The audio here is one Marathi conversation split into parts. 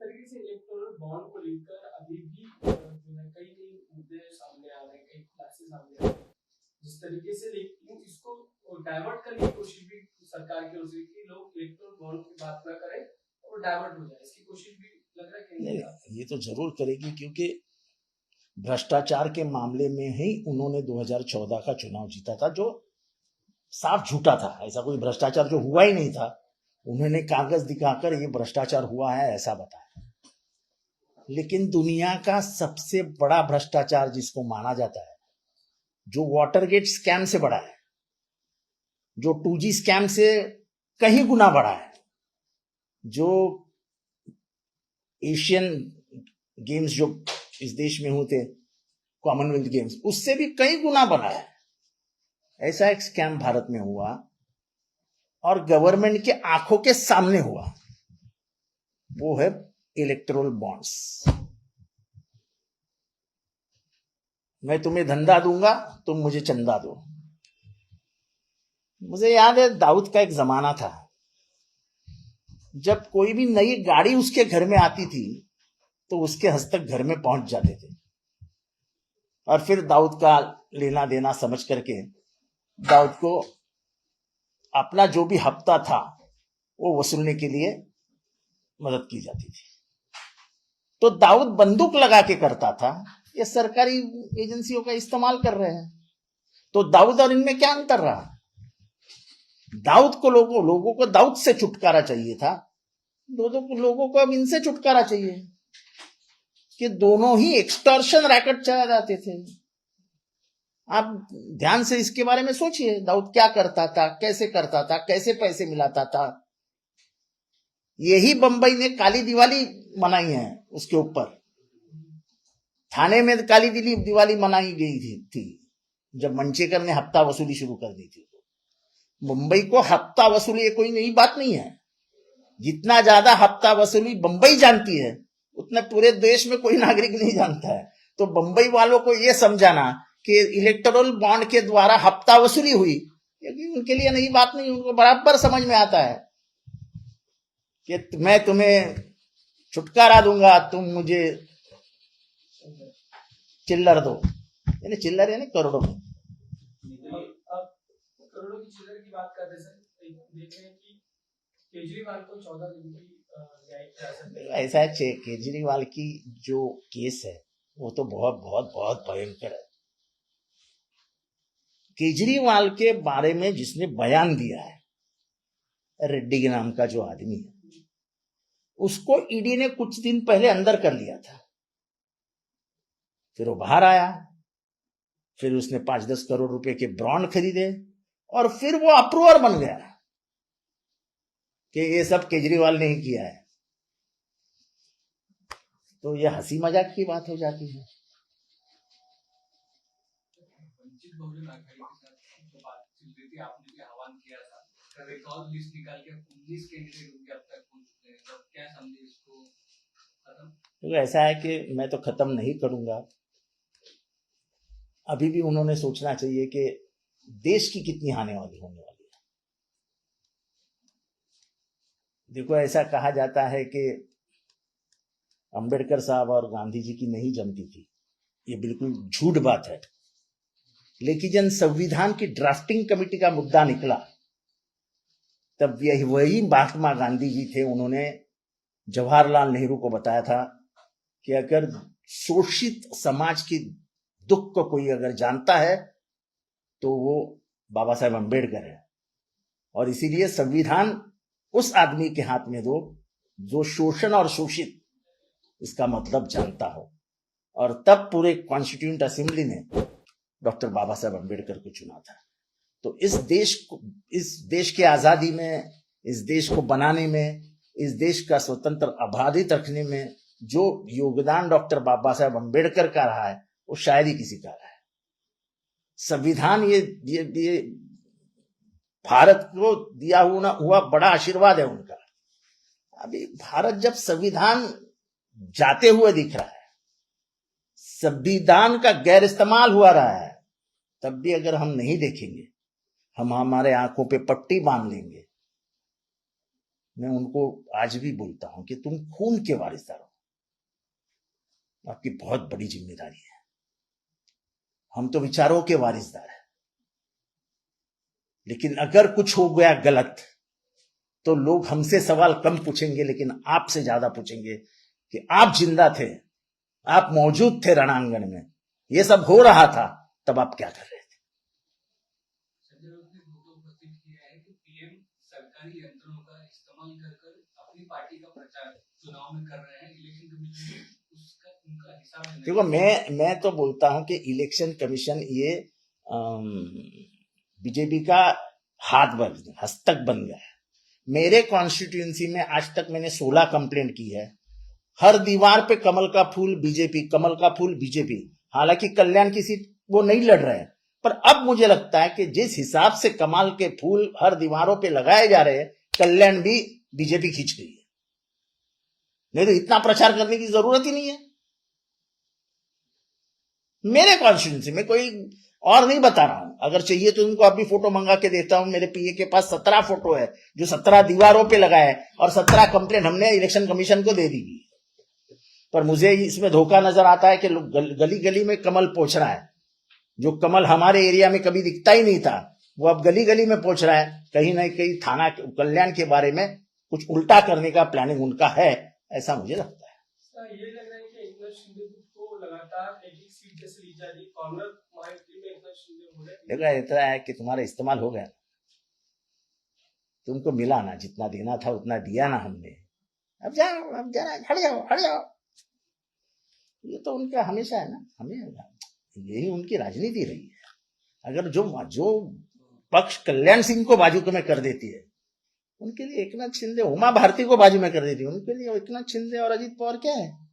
तरीके से इलेक्टोरल बॉन्ड को लेकर अभी भी जो है, कई कई मुद्दे सामने आ रहे हैं, कई खुलासे सामने आ रहे हैं। जिस तरीके से लेकिन इसको डाइवर्ट करने की कोशिश भी सरकार की ओर से कि, लोग इलेक्टोरल बॉन्ड की बात ना करें और डाइवर्ट हो जाए। इसकी कोशिश भी लग रहा है ये तो ज़रूर करेगी, क्योंकि भ्रष्टाचार के मामले में ही उन्होंने 2014 का चुनाव जीता था, जो साफ़ झूठा था। ऐसा कोई भ्रष्टाचार जो हुआ ही नहीं था। उन्होंने कागज़ दिखाकर ये भ्रष्टाचार हुआ है, ऐसा बताया। लेकिन दुनिया का सबसे बड़ा भ्रष्टाचार जिसको माना जाता है, जो वाटरगेट स्कैम से बड़ा है, जो टू जी स्कैम से कहीं गुना बड़ा है, जो एशियन गेम्स जो इस देश में होते कॉमनवेल्थ गेम्स उससे भी कई गुना बड़ा है। ऐसा एक स्कैम भारत में हुआ और गवर्नमेंट के आँखों के सामने हुआ। वो है इलेक्ट्रोल बॉन्ड्स मैं तुम्हें धंधा दूँगा, तुम मुझे चंदा दो। मुझे याद है, दाऊद का एक जमाना था। जब कोई भी नई गाड़ी उसके घर में आती थी तो उसके हस्तक घर में पहुँच जाते थे। और फिर दाऊद का लेना देना समझ करके दाऊद को अपना जो भी हफ़्ता था, वो वसूलने के लिए मदद की जाती थी। तो दाऊद बंदूक लगा के करता था, ये सरकारी एजेंसियों का इस्तेमाल कर रहे हैं। तो दाऊद और इनमें क्या अंतर रहा? दाऊद को लोगों लोगों को दाऊद से छुटकारा चाहिए था। दोनों को, लोगों को अब इनसे छुटकारा चाहिए कि दोनों ही एक्सटॉर्शन रैकेट चला जाते थे। आप ध्यान से इसके बारे में सोचिए दाऊद क्या करता था कैसे करता था कैसे पैसे मिलाता था। यही बंबई ने काली दिवाली मनाई है उसके ऊपर। थाने में काली दिली दिवाली मनाई गई थी, थी जब मंचेकर ने हफ़्ता वसूली शुरू कर दी थी। मुंबई को हफ़्ता वसूली ये कोई नई बात नहीं है। जितना ज़्यादा हफ़्ता वसूली बंबई जानती है उतना पूरे देश में कोई नागरिक नहीं जानता है। तो बंबई वालों को ये समझाना कि इलेक्टोरल बॉन्ड के द्वारा हफ़्ता वसूली हुई। क्योंकि उनके लिए नई बात नहीं उनको बराबर समझ में आता है कि मैं तुम्हें छुटकारा दूँगा तुम मुझे चिल्लर दो। यानी चिल्लर यानी करोड़ों में। करोड़ों की चिल्लर की बात कर रहे सर। देख रहे कि केजरीवाल को चौदह दिन की न्यायिक हिरासत में ऐसा है केजरीवाल की जो केस है वो तो बहुत बहुत बहुत भयंकर है। केजरीवाल के बारे में जिसने बयान दिया है, रेड्डी के नाम का जो आदमी है, उसको ईडी ने कुछ दिन पहले अंदर कर लिया था। फिर वो बाहर आया, फिर उसने पाँच दस करोड़ रुपए के ब्रॉन्ड खरीदे और फिर वो अप्रूवर बन गया कि ये सब केजरीवाल ने ही किया है। तो ये हँसी मज़ाक की बात हो जाती है वंचित बहुजन आघाड़ी के साथ जो बात थी आपने भी आह्वान किया था। लिस्ट निकाल के उन्नीस कैंडिडेट अब तक पहुँच चुके हैं। तो क्या समझे इसको? ऐसा है कि मैं तो खत्म नहीं करूँगा। अभी भी उन्होंने सोचना चाहिए कि देश की कितनी हानि वाली होने वाली है। देखो, ऐसा कहा जाता है कि अंबेडकर साहब और गांधी जी की नहीं जमती थी। ये बिल्कुल झूठ बात है। लेकिन संविधान की ड्राफ्टिंग कमेटी का मुद्दा निकला। तब यही वही महात्मा गांधी जी थे, उन्होंने जवाहरलाल नेहरू को बताया था कि अगर शोषित समाज की दुख को कोई अगर जानता है तो वो बाबा साहेब अंबेडकर है। और इसीलिए संविधान उस आदमी के हाथ में दो, जो शोषण और शोषित, इसका मतलब जानता हो। और तब पूरे कॉन्स्टिट्यूंट असेंबली ने डॉक्टर बाबा साहेब अंबेडकर को चुना था। तो इस देश को इस देश की आज़ादी में इस देश को बनाने में इस देश का स्वतंत्र अबाधित रखने में जो योगदान डॉक्टर बाबा साहेब अंबेडकर का रहा है वो शायद ही किसी का रहा है। संविधान ये ये, ये भारत को दिया हुआ हुआ बड़ा आशीर्वाद है उनका। अभी भारत जब संविधान जाते हुए दिख रहा है संविधान का गैर इस्तेमाल हुआ रहा है तब भी अगर हम नहीं देखेंगे, हम हमारे आँखों पे पट्टी बाँध लेंगे। मैं उनको आज भी बोलता हूँ कि तुम खून के वारिसदार हो आपकी बहुत बड़ी ज़िम्मेदारी है। हम तो विचारों के वारिसदार हैं। लेकिन अगर कुछ हो गया गलत तो लोग हमसे सवाल कम पूछेंगे, लेकिन आपसे ज़्यादा पूछेंगे कि आप ज़िंदा थे, आप मौजूद थे रणांगण में यह सब हो रहा था। तब आप क्या कर रहे थे? संजय राउत ने मुद्दा उपस्थित किया है कि पीएम सरकारी यंत्रों का इस्तेमाल कर कर अपनी पार्टी का प्रचार चुनाव में कर रहे हैं इलेक्शन कमीशन उसका उनका हिसाब देखो मैं मैं तो बोलता हूँ कि इलेक्शन कमीशन ये बीजेपी का हाथ बन हस्तक बन गया है। मेरे कॉन्स्टिट्यूंसी में आज तक मैंने 16 कंप्लेंट की है। हर दीवार पे कमल का फूल बीजेपी कमल का फूल बीजेपी। हालाँकि कल्याण की सीट वो नहीं लड़ रहे हैं। पर अब मुझे लगता है कि जिस हिसाब से कमाल के फूल हर दीवारों पे लगाए जा रहे हैं, कल्याण भी बीजेपी खींच गई है। नहीं तो इतना प्रचार करने की ज़रूरत ही नहीं है। मेरे कॉन्स्टिट्यूंसी में कोई और नहीं बता रहा हूँ। अगर चाहिए तो उनको अभी फ़ोटो मंगा के देता हूँ। मेरे पीए के पास सत्रह फ़ोटो है, जो सत्रह दीवारों पे लगा है और सत्रह कंप्लेंट हमने इलेक्शन कमीशन को दे दी पर मुझे इसमें धोखा नज़र आता है कि गली गली में कमल पहुँच रहा है। जो कमल हमारे एरिया में कभी दिखता ही नहीं था वो अब गली गली में पहुँच रहा है कहीं ना कहीं थाना कल्याण के बारे में कुछ उल्टा करने का प्लानिंग उनका है ऐसा मुझे लगता है। सर, ये लग रहा है कि को लगातार एक एक सीट जैसे ली जा रही कॉर्नर महायुति में एकनाथ शिंदे हो रहे हैं। देखो ऐसा है कि तुम्हारा इस्तेमाल हो गया। तुमको मिला ना जितना देना था उतना दिया ना हमने। अब जाओ अब जरा हट जाओ हट जाओ। ये तो उनका हमेशा है ना हमें यही उनकी राजनीति रही है। अगर जो जो पक्ष कल्याण सिंह को बाजू में कर देती है। उनके लिए एक नाथ शिंदे, उमा भारती को बाजू में कर देती है। उनके लिए एकनाथ शिंदे और अजीत पवार क्या है?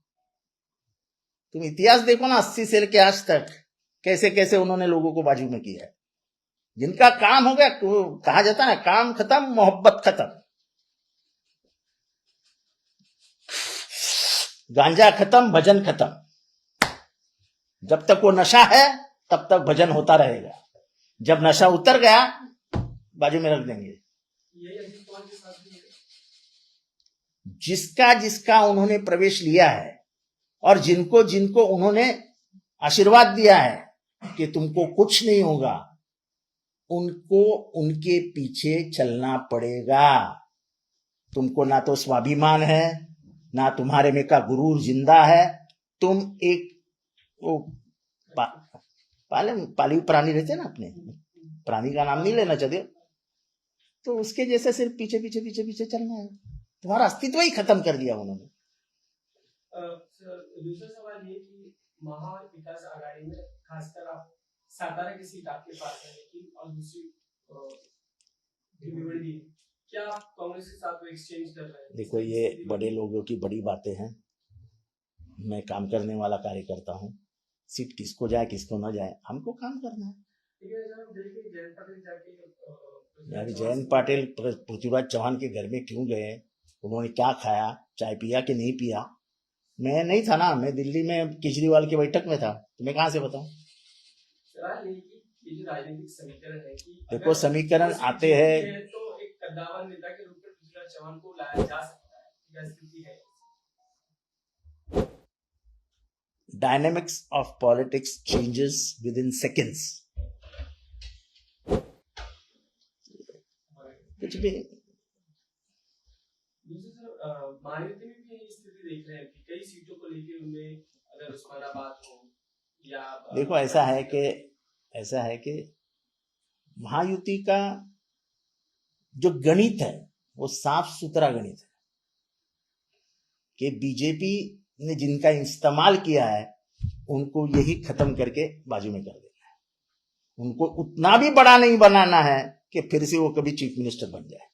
तुम इतिहास देखो ना, अस्सी से लेके आज तक कैसे कैसे उन्होंने लोगों को बाजू में किया है। जिनका काम हो गया तो कहा जाता है काम खत्म, मोहब्बत खत्म। गांजा खत्म, भजन खत्म। जब तक वो नशा है, तब तक भजन होता रहेगा। जब नशा उतर गया, बाजू में रख देंगे। जिसका जिसका उन्होंने प्रवेश लिया है, और जिनको जिनको उन्होंने आशीर्वाद दिया है कि तुमको कुछ नहीं होगा, उनको उनके पीछे चलना पड़ेगा। तुमको ना तो स्वाभिमान है, ना तुम्हारे में का गुरूर ज़िंदा है, तुम एक वो पा, पाले पालिव प्राणी रहते हैं ना अपने। प्राणी का नाम नहीं लेना चाहते तो उसके जैसे सिर्फ़ पीछे पीछे पीछे पीछे चलना है। तुम्हारा अस्तित्व ही खत्म कर दिया उन्होंने। दूसरा सवाल ये कि महाविकास आघाड़ी में खासकर आप सातारा की सीट आपके पास है लेकिन और दूसरी क्या आप कांग्रेस के साथ एक्सचेंज कर रहे हैं? देखो ये बड़े लोगों की बड़ी बातें हैं। मैं काम करने वाला कार्यकर्ता हूँ। सीट किसको जाए किसको ना जाए हमको काम करना है। यार जयंत पाटिल पृथ्वीराज चौहान के घर में क्यों गए? उन्होंने क्या खाया? चाय पिया कि नहीं पिया? मैं नहीं था ना मैं दिल्ली में केजरीवाल की बैठक में था। तो मैं कहाँ से बताऊँ? देखो, समीकरण आते हैं- तो एक कद्दावर नेता के रूप में पृथ्वीराज चौहान को लाया जा सकता है। Of politics changes within seconds कुछ भी अ, महायुति में भी स्थिति देख रहे हैं कि कई सीटों को लेके उनमें अगर उस्मानाबाद हो या देखो ऐसा है कि ऐसा है कि महायुति का जो गणित है वो साफ़ सुथरा गणित है। कि बीजेपी ने जिनका इस्तेमाल किया है, उनको यही खत्म करके बाजू में कर देना है। उनको उतना भी बड़ा नहीं बनाना है कि फिर से वो कभी चीफ मिनिस्टर बन जाए।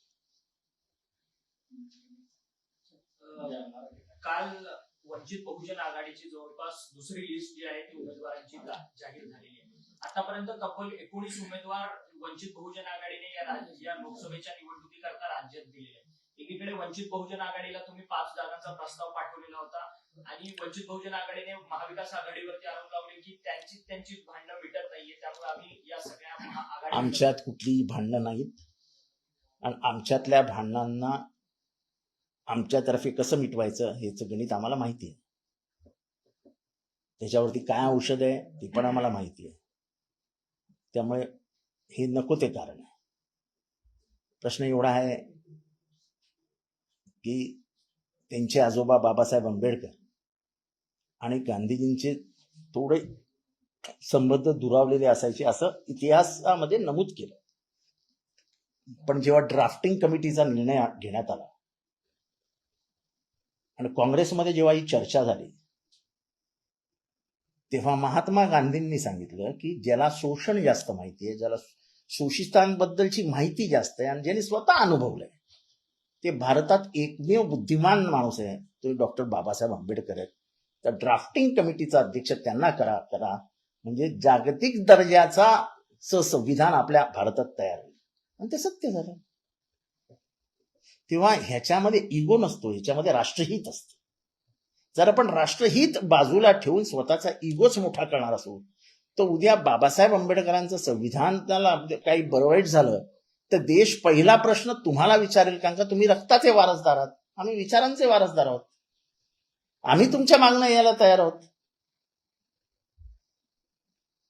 वंचित बहुजन आघाडीची जवळपास दुसरी लिस्ट जी आहे ती उमेदवारांची जाहीर झालेली आहे. आतापर्यंत तब्बल एकोणीस उमेदवार वंचित बहुजन आघाडीने या या लोकसभेच्या राज्यात दिलेले आहेत. एकीकडे वंचित बहुजन आघाडीला तुम्ही पाच जागांचा प्रस्ताव पाठवलेला होता. आणि वंचित बहुजन आघाडीने महाविकास आघाडीवरती आरोप लावले की त्यांची त्यांची भांडणं मिटत नाहीये. त्यामुळे आम्ही या सगळ्या आमच्यात कुठलीही भांडणं नाहीत. आणि आमच्यातल्या भांडणांना आमच्यातर्फे कसं मिटवायचं हेच गणित आम्हाला माहिती आहे. त्याच्यावरती काय औषध आहे ते पण आम्हाला माहिती आहे. त्यामुळे हे नको ते कारण आहे. प्रश्न एवढा आहे की त्यांचे आजोबा बाबासाहेब आंबेडकर आणि गांधीजींचे थोडे संबंध दुरावलेले असायचे असं इतिहासामध्ये नमूद केलं. पण जेव्हा ड्राफ्टिंग कमिटीचा निर्णय घेण्यात आला आणि काँग्रेसमध्ये जेव्हा ही चर्चा झाली तेव्हा महात्मा गांधींनी सांगितलं की ज्याला शोषण जास्त माहिती आहे ज्याला शोषितांबद्दलची माहिती जास्त आहे आणि ज्याने स्वतः अनुभवलंय ते भारतात एकमेव बुद्धिमान माणूस आहे तो डॉक्टर बाबासाहेब आंबेडकर आहेत. तर ड्राफ्टिंग कमिटीचा अध्यक्ष त्यांना करा करा. म्हणजे जागतिक दर्जाचा च संविधान आपल्या भारतात तयार होईल. आणि ते सत्य झालं. तेव्हा ह्याच्यामध्ये इगो नसतो ह्याच्यामध्ये राष्ट्रहित असतं. जर आपण राष्ट्रहित बाजूला ठेवून स्वतःचा इगोच मोठा करणार असू तर उद्या बाबासाहेब आंबेडकरांचं संविधान त्याला काही बरवाईट झालं तर देश पहिला प्रश्न तुम्हाला विचारेल कारण का तुम्ही रक्ताचे वारसदार आहात. आम्ही विचारांचे वारसदार आहोत. आम्ही तुमच्या मागणं यायला तयार आहोत.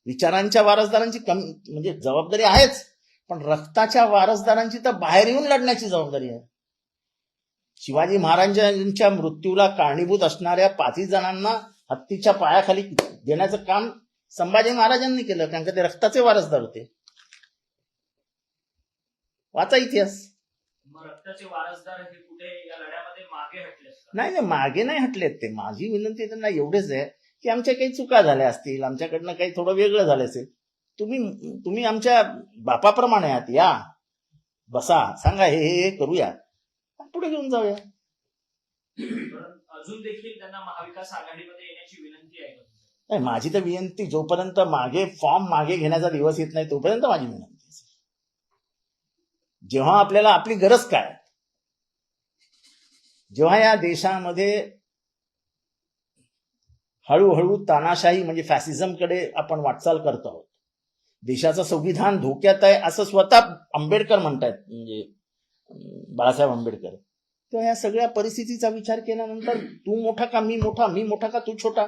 विचारांच्या वारसदारांची कमी म्हणजे जबाबदारी आहेच पण रक्ताच्या वारसदारांची तर बाहेर येऊन लढण्याची जबाबदारी आहे. शिवाजी महाराजांच्या मृत्यूला कारणीभूत असणाऱ्या पाचही जणांना हत्तीच्या पायाखाली देण्याचं काम संभाजी महाराजांनी केलं कारण का ते रक्ताचे वारसदार होते. वाचा इतिहास. रक्ताचे वारसदार हे कुठे या लढ्यामध्ये मागे हटले? नाही नाही मागे नाही हटलेत ते माझी विनंती त्यांना एवढेच आहे की आमच्या काही चुका झाल्या असतील आमच्याकडनं काही थोडं वेगळं झालं असेल तुम्ही तुम्ही आमच्या बापाप्रमाणे आहात या बसा सांगा हे हे करूया पुढे घेऊन जाऊया अजून देखील त्यांना महाविकास आघाडीमध्ये येण्याची विनंती आहे? नाही माझी तर विनंती जोपर्यंत मागे फॉर्म मागे घेण्याचा दिवस येत नाही तोपर्यंत माझी विनंती. जेव्हा आपल्याला आपली गरज काय जेव्हा या देशामध्ये हळूहळू तानाशाही म्हणजे फॅसिझमकडे आपण वाटचाल करतो आहोत देशाचं संविधान धोक्यात आहे असं स्वतः आंबेडकर म्हणतायत म्हणजे बाळासाहेब आंबेडकर. तेव्हा या सगळ्या परिस्थितीचा विचार केल्यानंतर तू मोठा का मी मोठा? मी मोठा का तू छोटा?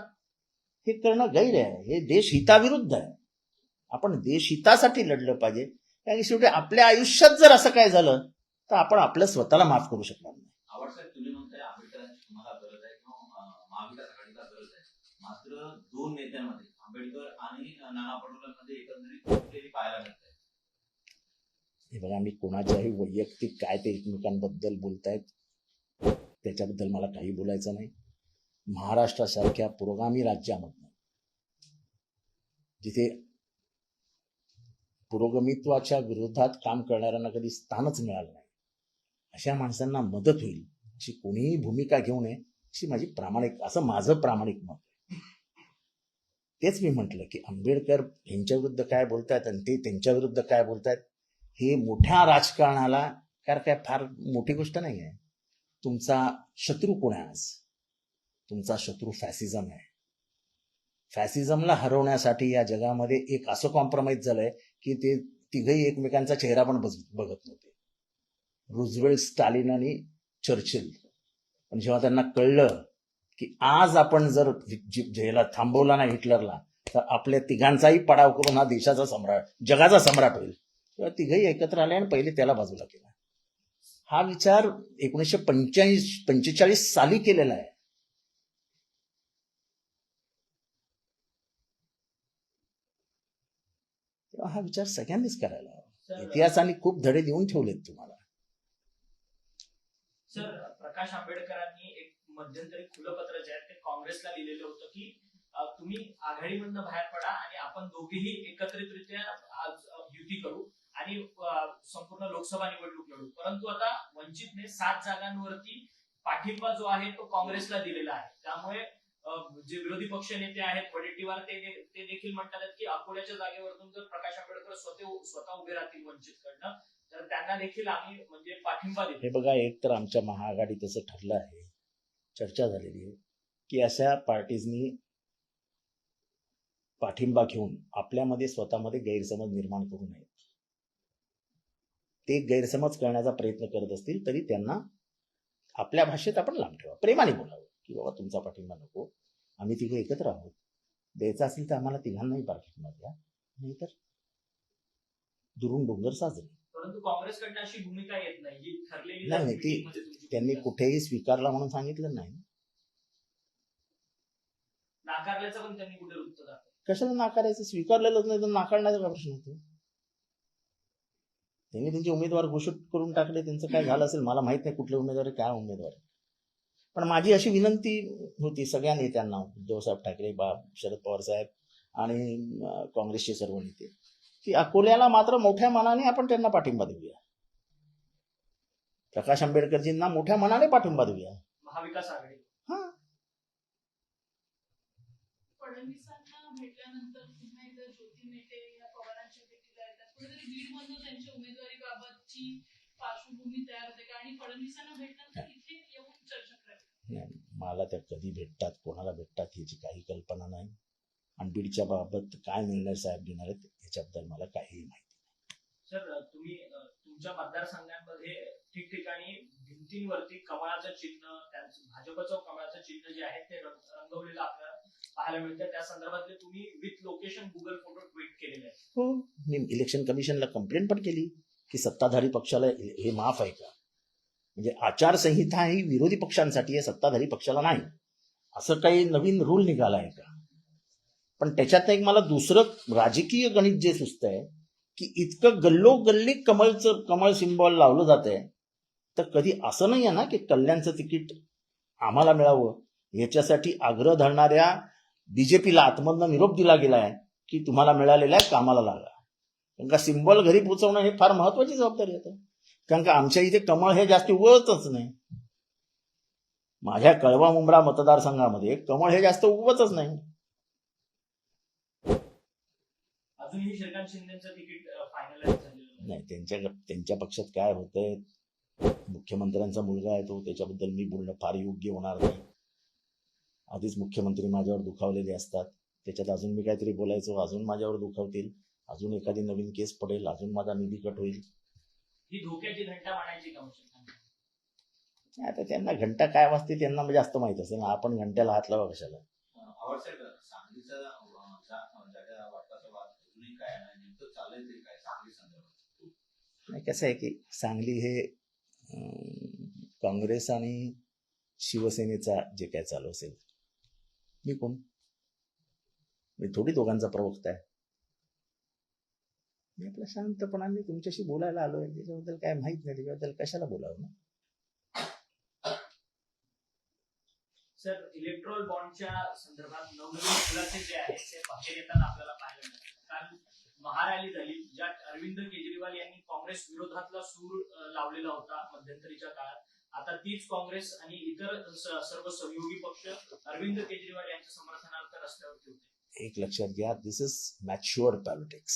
हे करणं गैर आहे. हे देश हिताविरुद्ध आहे. आपण देश हितासाठी लढलं पाहिजे. कारण की शेवटी आपल्या आयुष्यात जर असं काय झालं तर आपण आपलं स्वतःला माफ करू शकणार नाही आवडसाहेब तुम्ही म्हणताय आंबेडकरांची तुम्हाला गरज आहे किंवा अं, महाविकास आघाडीला गरज दोन नेत्यांमध्ये आंबेडकर आणि नाना पटोलांमध्ये एकंदरीत कुठेही पाहायला मिळत हे बघा मी कोणाच्याही वैयक्तिक काय ते एकमेकांबद्दल बोलतायत त्याच्याबद्दल मला काही बोलायचं नाही महाराष्ट्रासारख्या पुरोगामी राज्यामधनं जिथे पुरोगमित्वाच्या विरोधात काम करणाऱ्यांना कधी स्थानच मिळालं नाही अशा माणसांना मदत होईल अशी कोणीही भूमिका घेऊ नये अशी माझी प्रामाणिक असं माझं प्रामाणिक मत आहे. तेच मी म्हटलं की आंबेडकर यांच्याविरुद्ध काय बोलतायत आणि ते त्यांच्याविरुद्ध काय बोलतात हे मोठ्या राजकारणाला कारण काय फार मोठी गोष्ट नाही आहे. तुमचा शत्रू कोण आहे आज? तुमचा शत्रू फॅसिझम आहे. फॅसिझमला हरवण्यासाठी या जगामध्ये एक असं कॉम्प्रोमाइज झालंय की ते तिघही एकमेकांचा चेहरा पण बघत नव्हते. रुझवेल्ट स्टालिन आणि चर्चिल. पण जेव्हा त्यांना कळलं की आज आपण जर जी- ज्याला थांबवला नाही हिटलरला तर आपल्या तिघांचाही पडाव करून हा देशाचा सम्राट जगाचा सम्राट होईल. तेव्हा तिघही एकत्र आले आणि पहिले त्याला बाजूला केला. हा विचार एकोणीसशे पंच्याऐंशी पंचेचाळीस साली केलेला आहे. हा विचार सगळ्यांनीच करायला हवा. इतिहासाने खूप धडे देऊन ठेवलेत तुम्हाला. सर प्रकाश आंबेडकरांनी एक मध्यंतरी खुलं पत्र जे आहे ते काँग्रेसला लिहिलेलं होतं की तुम्ही आघाडीमधनं बाहेर पडा आणि आपण दोघेही एकत्रितरित्या आज, युती करू आणि संपूर्ण लोकसभा निवडणूक लढू. परंतु आता वंचितने सात जागांवरती पाठिंबा जो आहे तो काँग्रेसला दिलेला आहे. त्यामुळे जे विरोधी पक्ष नेते आहेत वडेट्टीवार ते ते देखील म्हणतात की अकोल्याच्या जागेवरतून जर प्रकाश आंबेडकर स्वतः स्वतः उभे राहतील वंचितकडनं तर त्यांना देखील आम्ही म्हणजे पाठिंबा देतो. हे बघा एक तर आमच्या महाआघाडी तसं ठरलं आहे. चर्चा झालेली आहे की अशा पार्टीजनी पाठिंबा घेऊन आपल्यामध्ये स्वतःमध्ये गैरसमज निर्माण करू नये ते गैरसमज करण्याचा प्रयत्न करत असतील तरी त्यांना आपल्या भाषेत आपण लांब ठेवा. प्रेमाने बोलावं की बाबा तुमचा पाठिंबा नको आम्ही तिघे एकत्र आहोत. द्यायचा असेल तर आम्हाला तिघांनाही पाठिंबा द्या नाहीतर दुरून डोंगर साजरे. परंतु काँग्रेसकडनं अशी भूमिका येत नाही जी ठरलेली नाही, नाही, ती- त्यांनी कुठेही स्वीकारला म्हणून सांगितलं नाही. नाकारल्याचं पण त्यांनी कुठे वृत्त दाखवलं? कशाला नाकारायचं? स्वीकारलेलंच नाही तर नाकारण्याचा काय प्रश्न होतो? त्यांनी त्यांचे उमेदवार घोषित करून टाकले त्यांचं काय झालं असेल मला माहीत नाही कुठले उमेदवार काय उमेदवार. पण माझी अशी विनंती होती सगळ्या नेत्यांना उद्धवसाहेब ठाकरे बाब शरद पवार साहेब आणि काँग्रेसचे सर्व नेते. की अकोल्याला मात्र मोठ्या मनाने आपण त्यांना पाठिंबा देऊया. प्रकाश आंबेडकरजींना मोठ्या मनाने पाठिंबा देऊया. महाविकास आघाडी. हा. नाही, मला त्या कधी भेटतात कोणाला भेटतात याची काही कल्पना नाही. आणि बीडच्या बाबत काय निर्णय साहेब घेणार आहेत याच्याबद्दल मला काहीही माहिती सर तुम्ही तुमच्या मतदारसंघांमध्ये ठिकठिकाणी भिंतींवरती कमळाचं चिन्ह भाजपचं कमळाचं चिन्ह जे आहे ते रंग- रंगवलेलं आपल्याला पाहायला मिळतं. त्या संदर्भातले तुम्ही with location Google photo tweet केलेले आहेत. हो मी इलेक्शन कमिशनला कंप्लेंट पण केली की सत्ताधारी पक्षाला हे हे माफ आहे का? म्हणजे आचारसंहिता ही विरोधी पक्षांसाठी आहे सत्ताधारी पक्षाला नाही. असं काही नवीन रूल निघाला आहे का? पण त्याच्यात एक मला दुसरं राजकीय गणित जे सुचतंय की इतकं गल्लोगल्ली कमळचं कमळ सिम्बॉल लावलं जात आहे तर कधी असं नाही आहे ना की कल्याणचं तिकीट आम्हाला मिळावं. याच्यासाठी आग्रह धरणाऱ्या बीजेपीला आतमधनं निरोप दिला गेलाय की तुम्हाला मिळालेला आहे कामाला लागा. कारण का सिम्बॉल घरी पोहोचवणं हे फार महत्वाची जबाबदारी आहे. कारण का आमच्या इथे कमळ हे जास्त उगवतच नाही. माझ्या कळवा मुंब्रा मतदारसंघामध्ये कमळ हे जास्त उगवतच नाही. अजूनही श्रीकांत शिंदेचं तिकीट फायनलाइज झालेलं नाही. त्यांच्या त्यांच्या पक्षात काय होतंय मुख्यमंत्र्यांचा मुलगा आहे तो त्याच्याबद्दल मी बोलणं फार योग्य होणार नाही. आधीच मुख्यमंत्री माझ्यावर दुखावलेले असतात. त्याच्यात अजून मी काहीतरी बोलायचो अजून माझ्यावर दुखावतील अजून एखादी नवीन केस पडेल अजून माझा निधी कट होईल. ही धोक्याची घंटा मानायची का आता त्यांना घंटा काय वाजते त्यांना जास्त माहीत असेल ना आपण घंट्याला हात लावा कशाला आवड साहेब सांगलीचा अं, जा- जागा वाटपाचा वाद अजूनही काय आहे नेमकं चाललंय ते काय सांगली संदर्भात नाही कसं आहे की सांगली हे काँग्रेस आणि शिवसेनेचा जे काय चालू असेल. मी कोण? मी थोडी दोघांचा प्रवक्ता आहे. मी आपल्या शांतपणाने तुमच्याशी बोलायला आलोय त्याच्याबद्दल काय माहीत नाही त्याच्याबद्दल कशाला बोलावं ना? सर इलेक्ट्रॉल बॉन्डच्या संदर्भात नवनवीन खुलासे जे आहेत ते बाहेर येताना आपल्याला पाहायला मिळतात. काल महारॅली झाली ज्यात अरविंद केजरीवाल यांनी काँग्रेस विरोधातला सूर लावलेला होता मध्यंतरीच्या काळात. आता तीच काँग्रेस आणि इतर सर्व सहयोगी पक्ष अरविंद केजरीवाल यांच्या समर्थनार्थ रस्त्यावरती होते. एक लक्षात घ्या दिस इज मॅच्युअर पॉलिटिक्स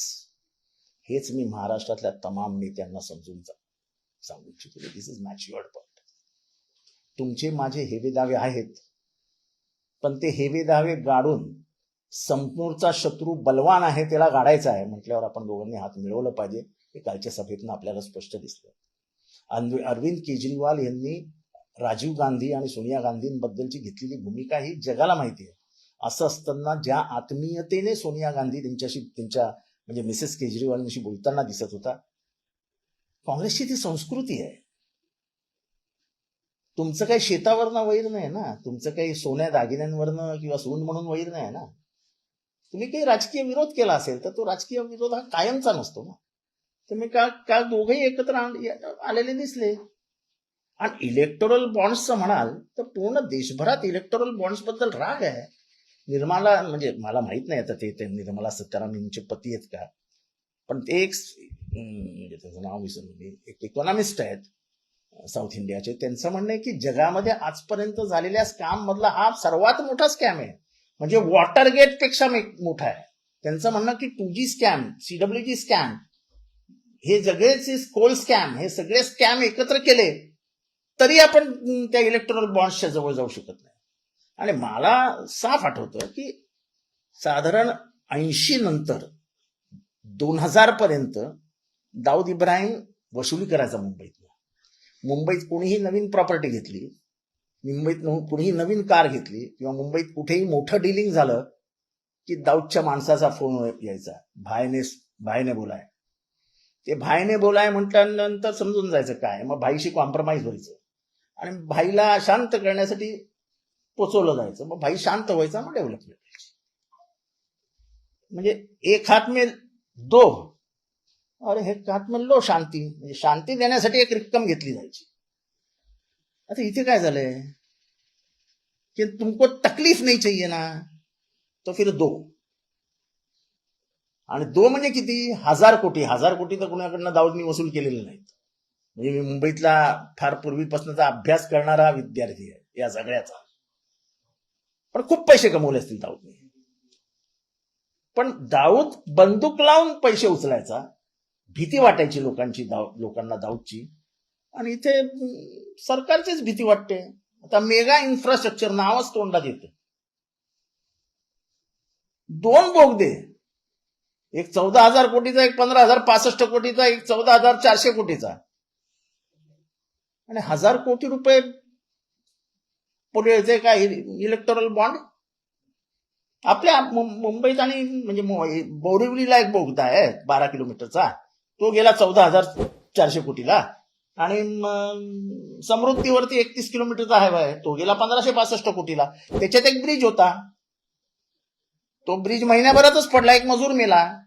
हेच मी महाराष्ट्रातल्या तमाम नेत्यांना समजून सांगू इच्छितो. दिस इज मॅच्युअर्ड पॉलिटिक्स तुमचे माझे हेवे दावे आहेत पण ते हेवे दावे गाडून संपूरचा शत्रू बलवान आहे त्याला गाडायचा आहे म्हटल्यावर आपण दोघांनी हात मिळवलं पाहिजे हे कालच्या सभेतनं आपल्याला स्पष्ट दिसलं. अरविंद केजरीवाल यांनी राजीव गांधी आणि सोनिया गांधींबद्दलची घेतलेली भूमिका ही जगाला माहिती आहे. असं असताना ज्या आत्मीयतेने सोनिया गांधी त्यांच्याशी त्यांच्या म्हणजे मिसेस केजरीवालांशी बोलताना दिसत होता काँग्रेसची ती संस्कृती आहे. तुमचं काही शेतावरनं वैर नाही ना? तुमचं काही सोन्या दागिन्यांवरनं किंवा सून म्हणून वैर नाही ना? तुम्ही काही राजकीय विरोध केला असेल तर तो राजकीय विरोध हा कायमचा नसतो ना. तुम्ही का का दोघेही एकत्र आलेले दिसले. आणि इलेक्टोरल बॉन्ड्सचं म्हणाल तर पूर्ण देशभरात इलेक्टोरल बॉन्ड्सबद्दल राग आहे. निर्मला म्हणजे मला माहीत नाही आता ते ते निर्मला सीतारामनचे पती आहेत का. पण ते एक म्हणजे त्याचं नाव विसरलो मी म्हणजे एक इकॉनॉमिस्ट आहेत साऊथ इंडियाचे त्यांचं म्हणणं आहे की जगामध्ये आजपर्यंत झालेल्या स्कॅम मधला हा सर्वात मोठा स्कॅम आहे. म्हणजे वॉटर गेटपेक्षा मोठा आहे. त्यांचं म्हणणं की two G scam C W G scam हे सगळेच कोल स्कॅम हे सगळे स्कॅम एकत्र केले तरी आपण त्या इलेक्ट्रॉनिक बॉन्ड्सच्या जवळ जाऊ शकत नाही. आणि मला साफ आठवतं की साधारण ऐंशी नंतर दोन हजार पर्यंत दाऊद इब्राहिम वसुली करायचा मुंबईत मुंबईत कोणीही नवीन प्रॉपर्टी घेतली मुंबईत कुणीही नवीन कार घेतली किंवा मुंबईत कुठेही मोठं डिलिंग झालं की दाऊदच्या माणसाचा फोन यायचा. भायने भायने बोलाय. ते भायने बोलाय म्हटल्यानंतर समजून जायचं काय? मग भाईशी कॉम्प्रोमाइज व्हायचं. आणि भाईला शांत करण्यासाठी पोचवलं जायचं. मग भाई शांत व्हायचा मग डेव्हलपमेंट व्हायची. म्हणजे एक हात मे दो अरे एक हात मे लो शांती. म्हणजे शांती देण्यासाठी एक रक्कम घेतली जायची. आता इथे काय झालंय? कि तुमको तकलीफ नाही चाहिए ना तो फिर दो। आणि दो म्हणजे किती? हजार कोटी. हजार कोटी तर कुणाकडनं दाऊदनी वसूल केलेले नाहीत. म्हणजे मी मुंबईतला फार पूर्वीपासूनचा अभ्यास करणारा विद्यार्थी आहे या सगळ्याचा. पण खूप पैसे कमवले असतील दाऊदने. पण दाऊद बंदूक लावून पैसे उचलायचा भीती वाटायची लोकांची दाऊ लोकांना दाऊदची. आणि इथे सरकारचीच भीती वाटते. आता मेगा इन्फ्रास्ट्रक्चर नावच तोंडात येतं. दोन बोगदे. एक चौदा हजार कोटीचा एक पंधरा हजार पासष्ट कोटीचा एक चौदा हजार चारशे कोटीचा. आणि हजार कोटी रुपये पुढे काय? इलेक्टोरल बॉन्ड आपल्या मुंबईत आणि म्हणजे बोरिवलीला एक बोगदा आहे बारा किलोमीटरचा. तो गेला चौदा हजार चारशे कोटीला. आणि समृद्धीवरती एकतीस किलोमीटरचा हायवे आहे तो. गेला पंधराशे पासष्ट कोटीला. त्याच्यात एक ब्रिज होता. तो ब्रिज महिन्याभरातच पडला एक मजूर मेला.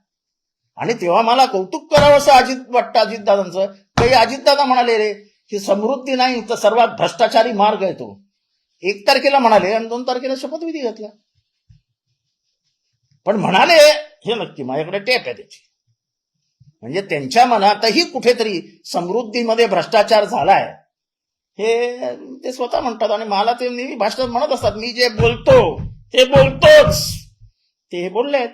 आणि तेव्हा मला कौतुक करावं असं अजित वाटतं अजितदादांचं. काही अजितदादा म्हणाले रे ही समृद्धी नाही तर सर्वात भ्रष्टाचारी मार्ग आहे तो. एक तारखेला म्हणाले आणि दोन तारखेला शपथविधी घेतला. पण म्हणाले हे नक्की माझ्याकडे टेप आहे त्याची. म्हणजे त्यांच्या मनातही कुठेतरी समृद्धीमध्ये भ्रष्टाचार झालाय. हे ते स्वतः म्हणतात आणि मला ते नेहमी भाषणात म्हणत असतात मी जे बोलतो ते बोलतोच. ते हे बोललेत.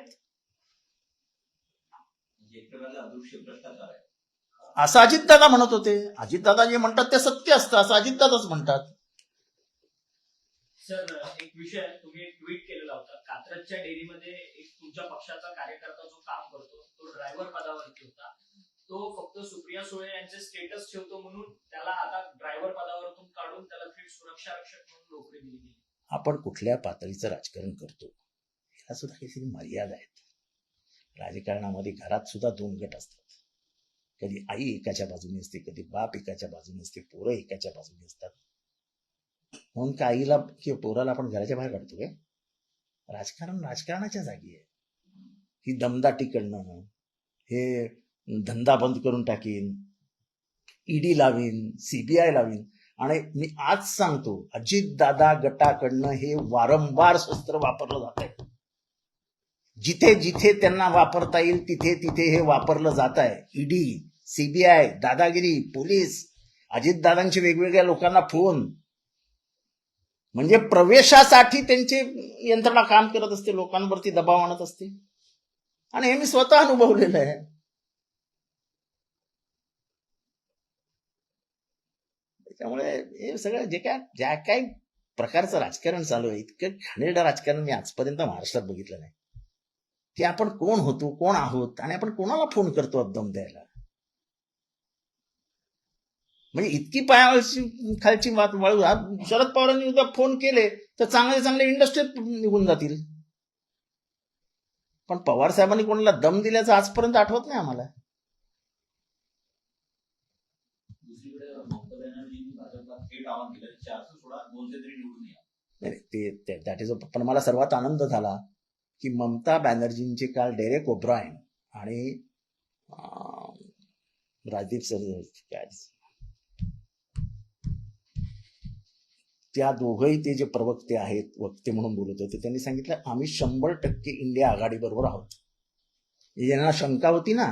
असं अजितदादा म्हणत होते. अजितदादा जे म्हणतात ते सत्य असतं असं अजितदादाच म्हणतात. सर एक विषय तुम्ही ट्विट केलेला होता. कात्रजच्या डेअरीमध्ये एक तुमच्या पक्षाचा कार्यकर्ता जो काम करतो तो ड्रायव्हर पदावरती होता. तो फक्त सुप्रिया सुळे यांचे स्टेटस ठेवतो म्हणून त्याला आता ड्रायव्हर पदावरून काढून त्याला थेट सुरक्षा रक्षक म्हणून नोकरी दिली गेली. आपण कुठल्या पातळीचं राजकारण करतो ह्या सुद्धा काहीतरी मर्यादा आहेत. राजकारणामध्ये घरात सुद्धा दोन गट असतात. कधी आई एकाच्या बाजूने असते कधी बाप एकाच्या बाजूने असते पोरं एकाच्या बाजूने असतात. म्हणून का आईला किंवा पोराला आपण घराच्या बाहेर काढतो काय? राजकारण राजकारणाच्या जागी आहे. ही दमदाटी करणं हे धंदा बंद करून टाकीन ईडी लावीन सीबीआय लावीन. आणि मी आज सांगतो अजित दादा गटाकडनं हे वारंवार शस्त्र वापरलं जात आहे. जिथे जिथे त्यांना वापरता येईल तिथे तिथे हे वापरलं जात आहे. ईडी सीबीआय दादागिरी पोलीस अजितदादांचे वेगवेगळ्या लोकांना फोन. म्हणजे प्रवेशासाठी त्यांची यंत्रणा काम करत असते लोकांवरती दबाव आणत असते. आणि हे मी स्वतः अनुभवलेलं आहे. त्यामुळे हे सगळं जे काय ज्या काय प्रकारचं राजकारण चालू आहे इतकं घाणेरडं राजकारण मी आजपर्यंत महाराष्ट्रात बघितलं नाही. की आपण कोण होतो कोण आहोत आणि आपण कोणाला फोन करतो अब्दम द्यायला? म्हणजे इतकी पायावरची खालची वात वाळू शरद पवारांनी उद्या फोन केले तर चांगले चांगले इंडस्ट्रीत निघून जातील. पण पवार साहेबांनी कोणाला दम दिल्याचं आजपर्यंत आठवत नाही आम्हाला. ते दॅट इज पण मला सर्वात आनंद झाला की ममता बॅनर्जींचे काल डेरेक ओब्रायन आणि राजदीप सर त्या दोघंही ते जे प्रवक्ते आहेत वक्ते म्हणून बोलत होते त्यांनी सांगितलं आम्ही शंभर टक्के इंडिया आघाडीबरोबर आहोत. यांना शंका होती ना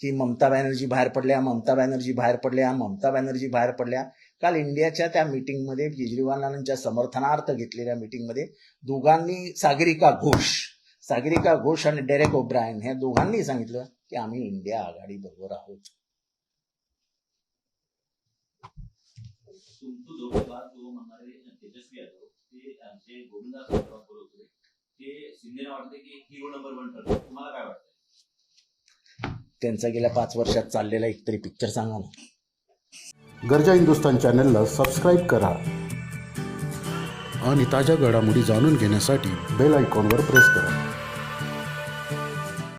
की ममता बॅनर्जी बाहेर पडल्या ममता बॅनर्जी बाहेर पडल्या ममता बॅनर्जी बाहेर पडल्या. काल इंडियाच्या त्या मीटिंगमध्ये केजरीवालांच्या समर्थनार्थ घेतलेल्या मीटिंगमध्ये दोघांनी सागरिका घोष सागरिका घोष आणि डेरेक ओब्रायन ह्या दोघांनी सांगितलं की आम्ही इंडिया आघाडीबरोबर आहोत. तुमचं म्हणणारे तेजस्वी यादव ते आमचे गोविंदास होते. ते शिंदेना वाटते की हिरो नंबर वन ठरतो तुम्हाला काय वाटतं त्यांचा गेल्या पाच वर्षात चाललेला एक तरी पिक्चर सांगा ना. गरजा हिंदुस्तान चॅनलला सबस्क्राईब करा. आणि ताज्या घडामोडी जाणून घेण्यासाठी बेल आयकॉनवर प्रेस करा.